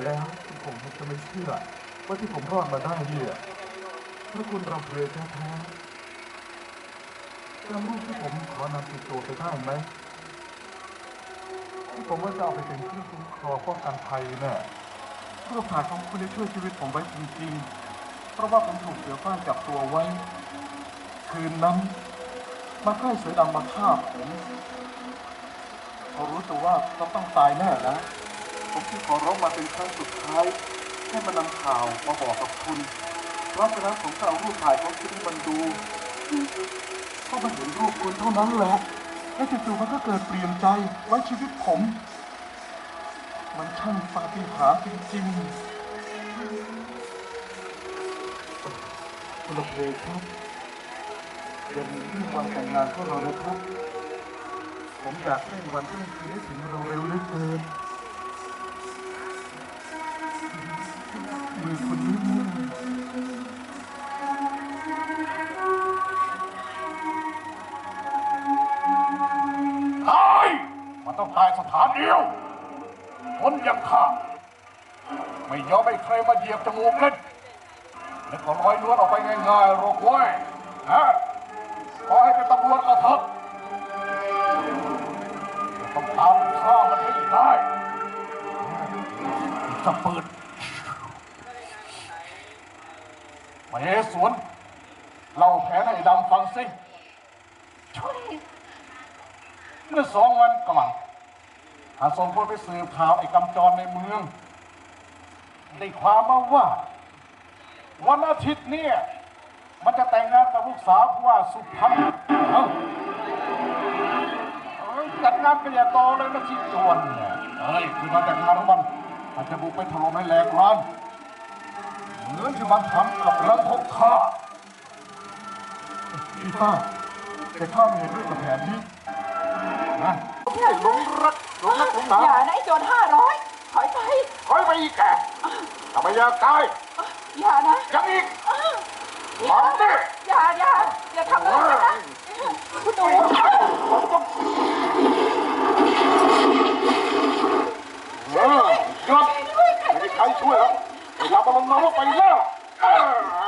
จแล้วผมจะไม่เชื่อว่าที่ผมรอดมาได้เนี่ยพระคุณรำเพลแท้ๆจำรูปที่ผมขอนำติดตัวไปได้ไหมที่ผมว่าจะเอาไปเป็นเครื่องคุ้มครองป้องกันภัยน่ะรูปถ่าของคุณได้ช่วยชีวิตผมไว้จริงๆ เพราะว่าผมถูกเสือฟ้าจับตัวไว้ คืนนั้นมันใกล้เสือดำมาฆ่าผมพอรู้ตัวว่าเราต้องตายแน่แล้ว ผมจึงขอร้องมาเป็นครั้งสุดท้าย ให้มานำข่าวมาบอกกับคุณ เพราะฉะนั้นผมก็เอารูปถ่ายของคุณให้มันดูก็มาเห็นรูปคุณเท่านั้นแหละ และจู่ๆมันก็เกิดเปลี่ยนใจไว้ชีวิตผม มันช่างปาฏิหาริย์จริงๆคุณเพลครับอย่าลืมเรื่วันแต่งงานของเรานะครับ ผมอยากเล่นวันเร่คืนให้ถึงเราเร็วเหลือเกิน คุณนิ่มตายมันต้องตายสถานเดียว คนอยังข้าไม่ยอมให้ใครมาเหยียบจมูกเล่นแล้วก็ลอยนวลออกไปง่ายๆหรอกเว้ยฮะขอให้เป็นตำรวจก็เถอะต้องตามมันฆ่ามันให้ได้จะเปิด มเหสวนเล่าแผนให้ดำฟังสิช่วยเมื่อสองวันก่อนอาสมพลไปสืบข่าวไอ้กำจรในเมือง ได้ความมาว่า วันอาทิตย์เนี่ย มันจะแต่งงานกับลูกสาวผู้ว่าสุพรรณเอ้ยจัดงานกันอย่าโตเลยนะที่จวนเนี่ยเอ้ยคือมันแต่งงานของมันมันจะบุกไปถล่มให้แหลกลาน มือนที่มันทำกับเรื่องของข้าพี่ป้าแต่ข้าไม่เห็นด้วยกับแผนนี้นะหลงรักหลงรักหลงหนาอย่านะไอ้โจรห้าร้อยถอยไปถอยไปอีกแกทำไมอยากตายอย่านะยังอีกมันดิอย่าอย่าอย่าทำอะไรฉันนะคุณหนูเออหยุดไม่มีใครช่วยหรอกอย่ามาลงนรกไปแล้ว เออ